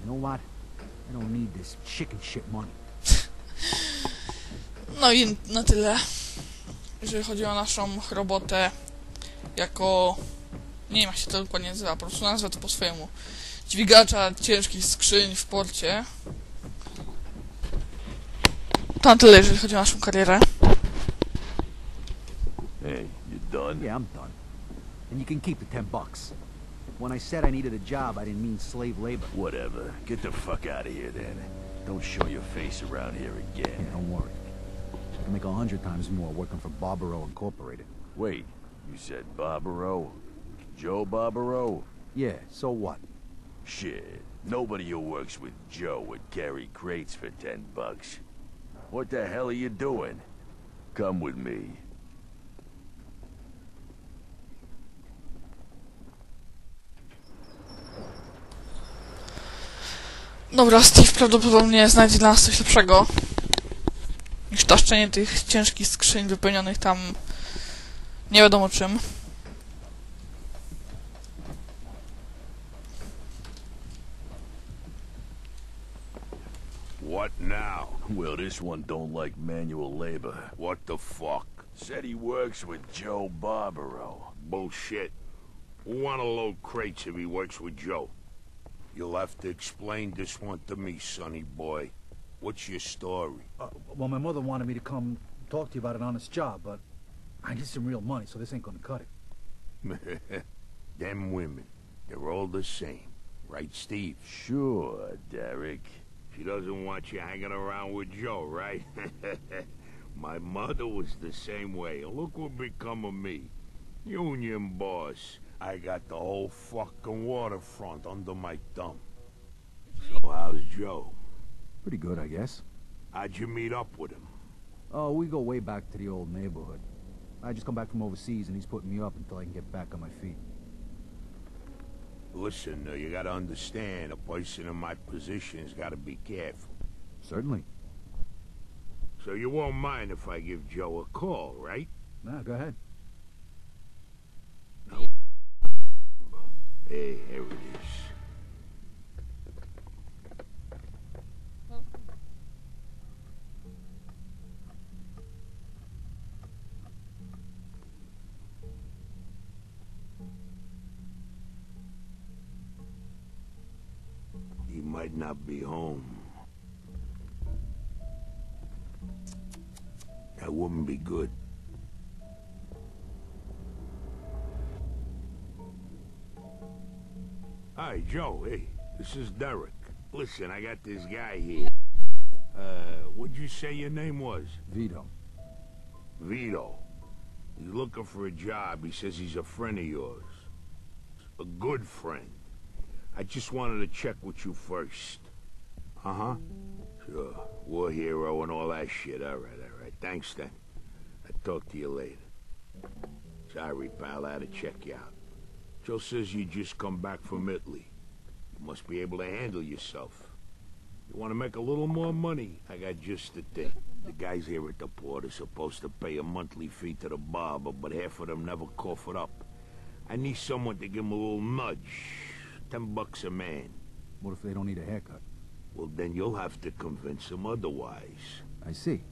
You know what? I don't need this chicken shit money. No i na tyle. Jeżeli chodzi o naszą robotę jako... Nie wiem jak się to dokładnie nazywa, po prostu nazwę to po swojemu. Dźwigacza ciężkich skrzyń w porcie. To na tyle, jeżeli chodzi o naszą karierę. Hey, you done? Yeah, I'm done. And you can keep the ten bucks. When I said I needed a job, I didn't mean slave labor. Whatever. Get the fuck out of here then. Don't show your face around here Yeah, again. don't worry. I can make a hundred times more working for Barbaro Incorporated. Wait, you said Barbaro? Joe Barbaro? Yeah, so what? Shit. Nobody who works with Joe would carry crates for ten bucks. What the hell are you doing? Come with me. Dobra, Steve prawdopodobnie znajdzie dla nas coś lepszego niż taszczenie tych ciężkich skrzyń wypełnionych tam nie wiadomo czym. What now? Well, this one don't like manual labor. What the fuck? Said he works with Joe Barbaro. Bullshit. Who wanna load crates if he works with Joe? You'll have to explain this one to me, sonny boy. What's your story? Uh, well, my mother wanted me to come talk to you about an honest job, but I need some real money, so this ain't gonna cut it. Them women, they're all the same. Right, Steve? Sure, Derek. She doesn't want you hanging around with Joe, right? My mother was the same way. Look what become of me. Union boss. I got the whole fucking waterfront under my thumb. So how's Joe? Pretty good, I guess. How'd you meet up with him? Oh, we go way back to the old neighborhood. I just come back from overseas, and he's putting me up until I can get back on my feet. Listen, uh, you gotta understand, a person in my position's gotta be careful. Certainly. So you won't mind if I give Joe a call, right? Nah, go ahead. No. Hey, here it is. Might not be home. That wouldn't be good. Hi, Joe. Hey, this is Derek. Listen, I got this guy here. Uh, what'd you say your name was? Vito. Vito. He's looking for a job. He says he's a friend of yours. A good friend. I just wanted to check with you first. Uh-huh. Sure. War hero and all that shit. All right, all right. Thanks, then. I'll talk to you later. Sorry, pal. I had to check you out. Joe says you just come back from Italy. You must be able to handle yourself. You want to make a little more money? I got just the thing. The guys here at the port are supposed to pay a monthly fee to the barber, but half of them never cough it up. I need someone to give them a little nudge. Ten bucks a man. What if they don't need a haircut? Well, then you'll have to convince them otherwise. I see.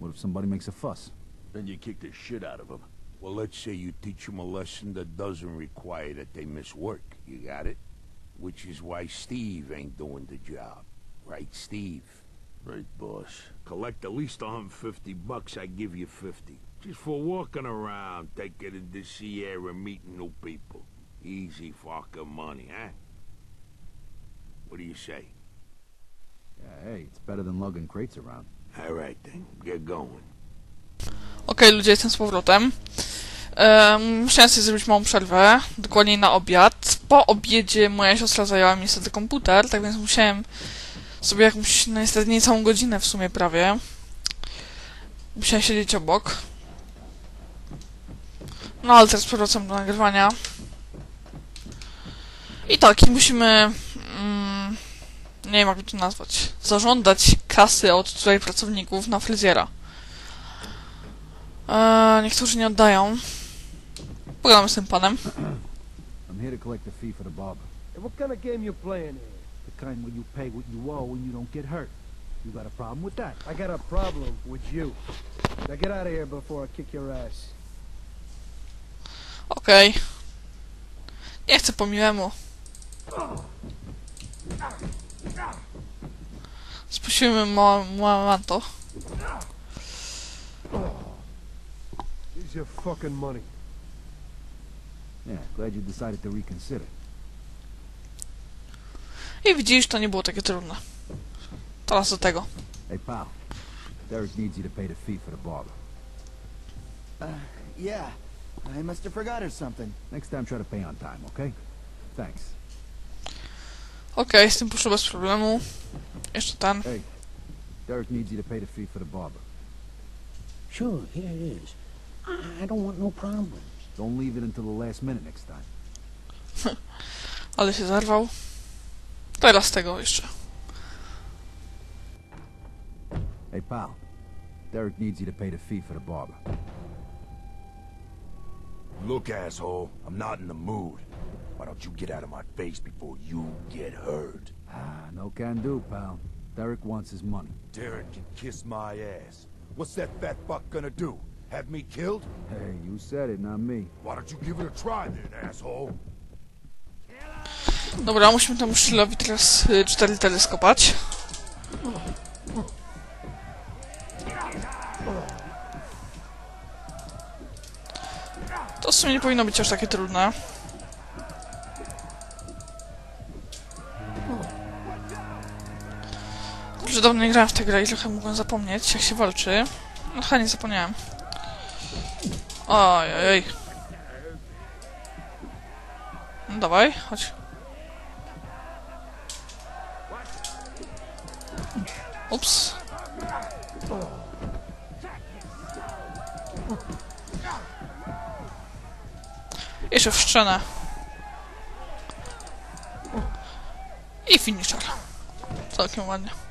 What if somebody makes a fuss? Then you kick the shit out of them. Well, let's say you teach them a lesson that doesn't require that they miss work. You got it? Which is why Steve ain't doing the job. Right, Steve? Right, boss. Collect at least 150 bucks, I give you 50. Just for walking around, taking in the sea air and meeting new people. Easy fucking money, huh? What do you say? Yeah, hey, it's better than lugging crates around. All right, then. Get going. Okej, ludzie, jestem z powrotem. Um, musiałem sobie zrobić małą przerwę, dokładniej na obiad. Po obiedzie moja siostra zajęła mi niestety komputer, tak więc musiałem sobie jakąś, no niestety nie całą godzinę w sumie prawie, Musiałem siedzieć obok. No ale teraz powracam do nagrywania. I tak, i musimy... Mm, nie wiem jak to nazwać. Zażądać kasy od tutaj pracowników na fryzjera. Eee, niektórzy nie oddają. Pogadamy z tym panem. I'm here to collect the fee for the barber. Hey, what kind of game you playing here? The kind where you pay what you owe when you don't get hurt. You got a problem with that? I got a problem with you. Now get out of here before I kick your ass. Okej. Nie chcę po miłemu. Spuścimy ma ma manto. Here's your fucking money. Yeah, glad you decided to reconsider. I widzisz, to nie było takie trudne. Teraz do tego. Hey, pal. Derek needs you to pay the fee for the barber. Uh, yeah. I must have forgot or something. Next time, try to pay on time, okay? Thanks. Okej, z tym poszło bez problemu. Jeszcze ten. Derek needs you to pay the fee for the barber. Sure, here it is. I, don't want no problems. Don't leave it until the last minute next time. Ale się zerwał. Teraz tego jeszcze. Hey, pal. Derek needs you to pay the fee for the barber. Look, asshole, I'm not in the mood. Why don't you get out of my face before you get hurt? Ah, no can do, pal. Derek wants his money. Derek can kiss my ass. What's that fat fuck gonna do? Have me killed? Hey, you said it, not me. Why don't you give it a try then, asshole? Dobra, musimy temu sztylowi teraz y, cztery litery skopać. To w sumie nie powinno być aż takie trudne. Kurczę, dawno nie grałem w tę grę i trochę mogłem zapomnieć, jak się walczy. No chyba nie zapomniałem. Oj, oj, oj. No dawaj, chodź. Ups. Jeszcze w szczenę. I finisher. Całkiem ładnie.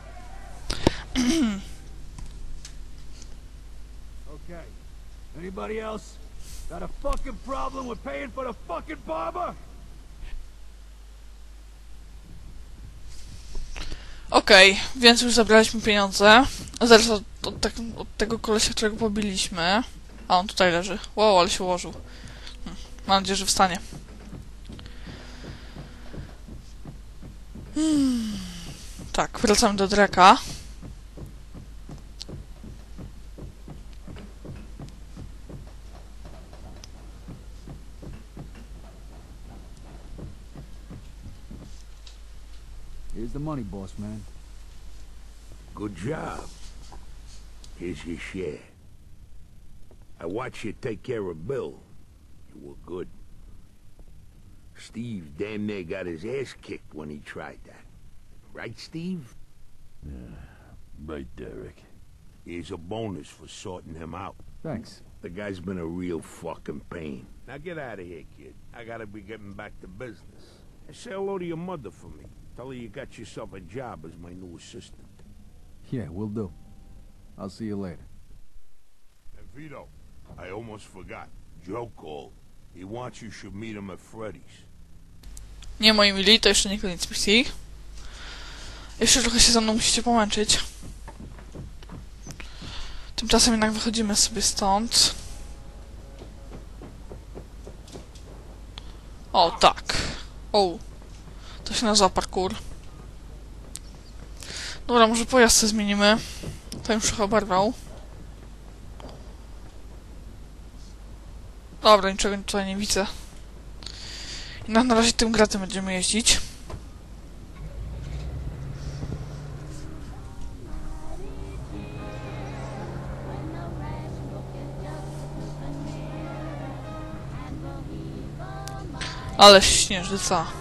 Okay. Anybody else got a fucking problem with paying for the fucking barber? Okej, więc już zabraliśmy pieniądze. Zaraz od, od, tak, od tego kolesia, którego pobiliśmy. A on tutaj leży. Wow, ale się ułożył. Hm. Mam nadzieję, że wstanie. Hmm. Tak, wracamy do Dreka. The money, boss man. Good job. Here's your share. I watched you take care of Bill. You were good. Steve damn near got his ass kicked when he tried that. Right, Steve? Yeah, Right, Derek. Here's a bonus for sorting him out. Thanks. The guy's been a real fucking pain. Now get out of here, kid. I gotta be getting back to business. And say hello to your mother for me. Tell her you got yourself a job as my new assistant. Yeah, we'll do. I'll see you later. And Vito, I almost forgot. Joe called. He wants you should meet him at Freddy's. Nie moi mili, to jeszcze nie koniec misji. Jeszcze trochę się ze mną musicie pomęczyć. Tymczasem jednak wychodzimy sobie stąd. O, tak. O. Się nazywa parkour. Dobra, może pojazd sobie zmienimy. To już trochę oberwał. Dobra, niczego tutaj nie widzę. I na, na razie tym gratem będziemy jeździć. Ale śnieżyca.